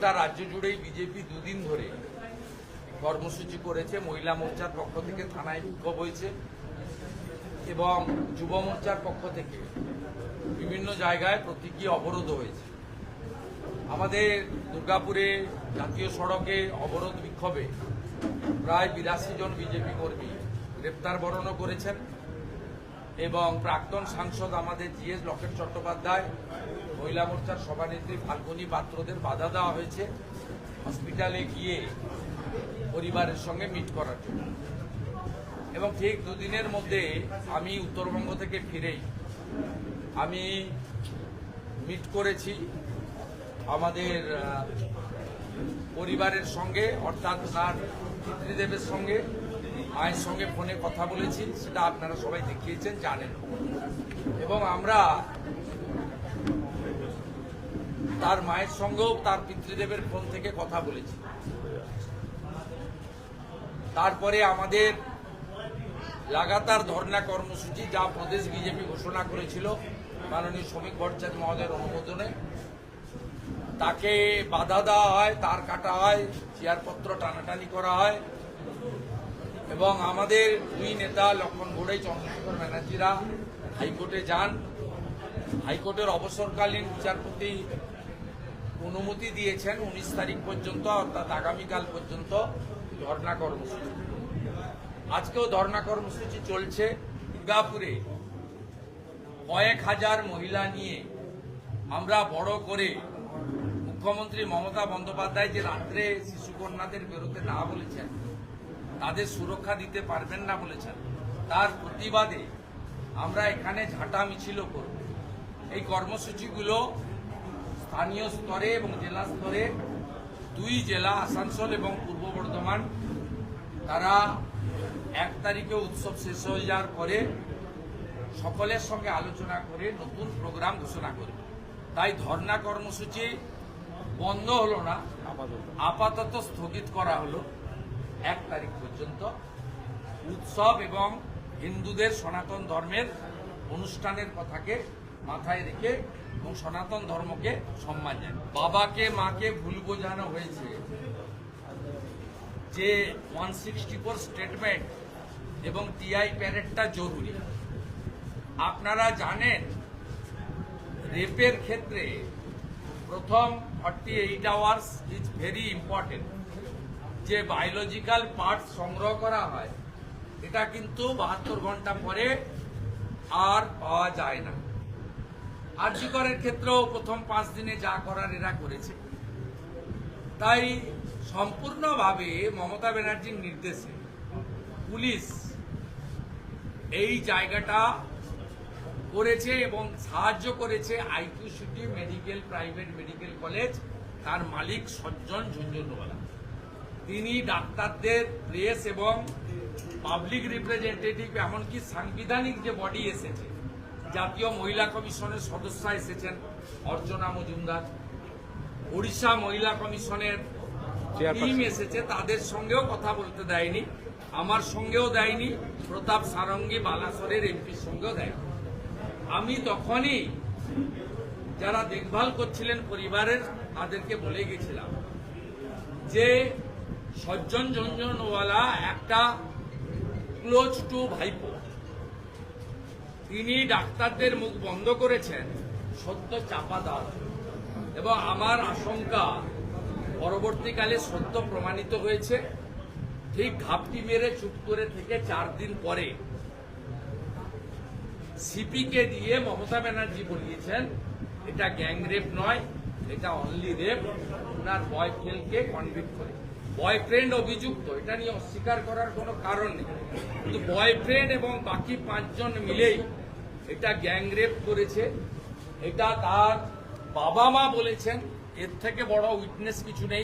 গোটা রাজ্য জুড়েই বিজেপি দুদিন ধরে কর্মসূচি করেছে, মহিলা মোর্চার পক্ষ থেকে থানায় বিক্ষোভ হয়েছে এবং যুব মোর্চার পক্ষ থেকে বিভিন্ন জায়গায় প্রতীকী অবরোধ হয়েছে। আমাদের দুর্গাপুরে জাতীয় সড়কে অবরোধ বিক্ষোভে প্রায় বিরাশি জন বিজেপি কর্মী গ্রেপ্তার বরণও করেছেন। এবং প্রাক্তন সাংসদ আমাদের জিএস লকেট চট্টোপাধ্যায়, মহিলা মোর্চার সভানেত্রী ফাল্গুনী পাত্রদের বাধা দেওয়া হয়েছে। হসপিটালে গিয়ে পরিবারের সঙ্গে মিট করার জন্য। এবং ঠিক দুদিনের মধ্যে আমি উত্তরবঙ্গ থেকে ফিরেই আমি মিট করেছি আমাদের পরিবারের সঙ্গে, অর্থাৎ তার পিতৃদেবের সঙ্গে। মায়ের সঙ্গে ফোনে কথা বলেছি, সেটা আপনারা সবাই দেখিয়েছেন, জানেন। এবং আমরা তার মায়ের সঙ্গেও তার পিতৃদেবের ফোন থেকে কথা বলেছি। তারপরে আমাদের লাগাতার ধর্ণা কর্মসূচি যা প্রদেশ বিজেপি ঘোষণা করেছিল মাননীয় শ্রমিক ভট্টাচার্য মহোদয়ের অনুমোদনে, তাকে বাধা দেওয়া হয়, তার কাটা হয়, চেয়ারপত্র টানাটানি করা হয়। এবং আমাদের দুই নেতা লক্ষণ ঘোড়াই, চন্দ্রশেখর ব্যানার্জিরা হাইকোর্টে যান। হাইকোর্টের অবসরকালীন বিচারপতি অনুমতি দিয়েছেন উনিশ তারিখ পর্যন্ত, অর্থাৎ আগামীকাল পর্যন্ত ধর্ণা কর্মসূচি। আজকেও ধর্ণা কর্মসূচি চলছে দুর্গাপুরে। কয়েক হাজার মহিলা নিয়ে আমরা বড় করে মুখ্যমন্ত্রী মমতা বন্দ্যোপাধ্যায় যে রাত্রে শিশুকন্যাদের বেরোতে না বলেছেন তাদের সুরক্ষা দিতে পারবেন না বলেছেন। তার প্রতিবাদে আমরা এখানে ঝাঁটা মিছিলও করব। এই কর্মসূচিগুলো স্থানীয় স্তরে এবং জেলা স্তরে, দুই জেলা, আসানসোল এবং পূর্ব বর্ধমান, তারা এক তারিখে উৎসব শেষ হয়ে যাওয়ার পরে সকলের সঙ্গে আলোচনা করে নতুন প্রোগ্রাম ঘোষণা করবে। তাই ধর্ণা কর্মসূচি বন্ধ হলো না, আপাতত স্থগিত করা হলো। এক তারিখ পর্যন্ত উৎসব এবং হিন্দুদের সনাতন ধর্মের অনুষ্ঠানের কথাকে মাথায় রেখে এবং সনাতন ধর্মকে সম্মান জানায়। বাবাকে, মাকে ভুল বোঝানো হয়েছে যে ওয়ান সিক্সটি ফোর স্টেটমেন্ট এবং টিআই প্যারেডটা জরুরি। আপনারা জানেন রেপের ক্ষেত্রে প্রথম forty eight hours is very important যে বায়োলজিক্যাল পার্টস সংগ্রহ করা হয়, এটা কিন্তু বাহাত্তর ঘণ্টা পরে আর পাওয়া যায় না। আর্যিকরের ক্ষেত্রেও প্রথম পাঁচ দিনে যা করার এরা করেছে। তাই সম্পূর্ণভাবে মমতা ব্যানার্জির নির্দেশে পুলিশ এই জায়গাটা করেছে এবং সাহায্য করেছে IQ city medical, private medical college, তার মালিক সজ্জন ঝুঞ্ঝুনওয়ালা তিনি ডাক্তারদের প্রেস এবং পাবলিক রিপ্রেজেন্টেটিভ এমনকি সাংবিধানিক যে বডি এসেছে জাতীয় মহিলা কমিশনের সদস্য এসেছেন অর্চনা মজুমদার। ওড়িশা মহিলা কমিশনের টিম এসেছে তাদের সঙ্গেও কথা বলতে দেয়নি আমার সঙ্গেও দেয়নি প্রতাপ সারঙ্গী বালাসরের এমপির সঙ্গেও দেয়নি। আমি তখনই যারা দেখভাল করছিলেন পরিবারের তাদেরকে বলে গেছিলাম যে সজ্জন ঝঞ্ঝনওয়ালা একটা ক্লোজ টু ভাইপো। তিনি ডাক্তারদের মুখ বন্ধ করেছেন সত্য চাপা দেওয়ার এবং আমার আশঙ্কা, পরবর্তীকালে সত্য প্রমাণিত হয়েছে, ঠিক ঘাপটি মেরে চুপ করে থেকে চার দিন পরে সিপিকে দিয়ে মমতা ব্যানার্জি বলিয়েছেন, এটা গ্যাং রেপ নয়, এটা অনলি রেপ ওনার বয়ফ্রেন্ডকে কনভিক্ট করে বয়ফ্রেন্ড অভিযুক্ত, এটা নিয়ে অস্বীকার করার কোনো কারণ নেই। কিন্তু বয়ফ্রেন্ড এবং বাকি পাঁচজন মিলেই এটা গ্যাংরেপ করেছে। এটা তার বাবা মা বলেছেন, এর থেকে বড় উইটনেস কিছু নেই।